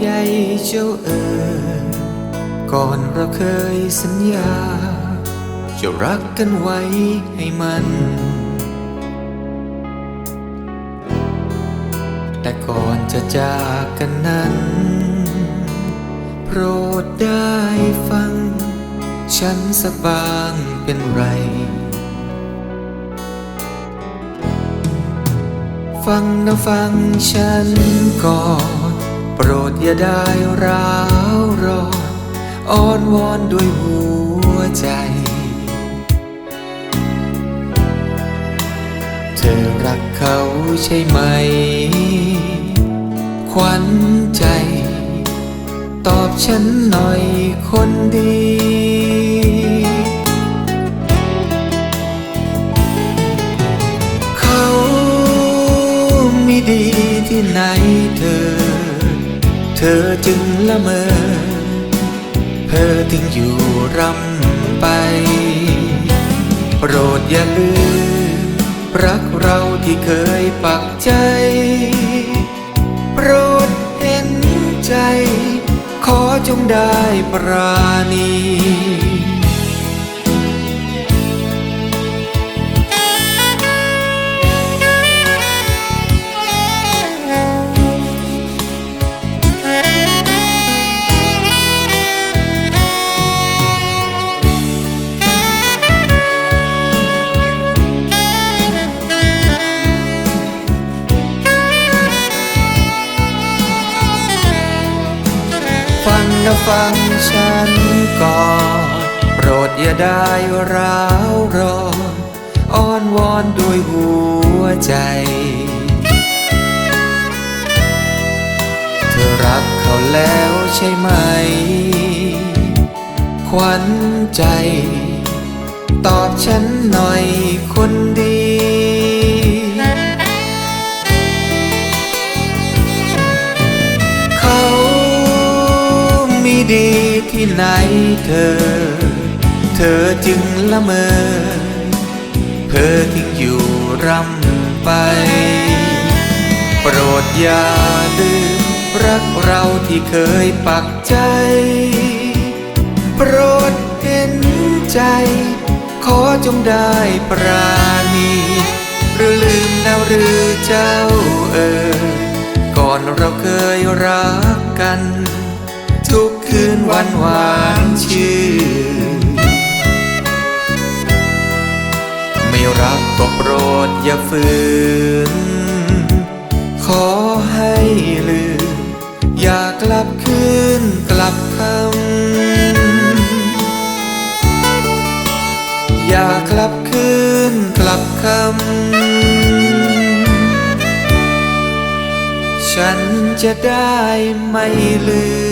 ใหญ่เจ้าเอ๋ยก่อนเราเคยสัญญา จะรักกันไว้ให้มัน แต่ก่อนจะจากกันนั้น โปรดได้ฟัง ฉันสักบางเป็นไร ฟังนะฟังฉันก่อน ปรดอย่าได้ร้าวรอนอ้อนวอนด้วยหัวใจ เธอรักเขาใช่ไหม ขวัญใจ ตอบฉันหน่อยคนดีเขามีดีที่ไหนเธอ เธอจึงละเมอ เธอถึงอยู่รำไป โปรดอย่าลืม รักเราที่เคยปักใจ โปรดเห็นใจ ขอจงได้ปราณี ฟังฉันก่อนโปรดอย่าได้ร้าวรอนอ้อนวอนด้วยหัวใจ เธอรักเขาแล้วใช่ไหม ขวัญใจ ตอบฉันหน่อย ที่ไหนเธอ เธอจึงละเมอ เธอทิ้งอยู่รำไป โปรดอย่าลืมรักเราที่เคยปักใจ โปรดเห็นใจ ขอจงได้ปราณีหรือลืมแล้วหรือเจ้าเอ่ยก่อนเราเคยรักกัน วันหวานชื่นไม่รักก็โปรดอย่าฝืน ขอให้ลืม อย่ากลับคืนกลับคำอย่ากลับคืนกลับคำฉันจะได้ไม่ลืม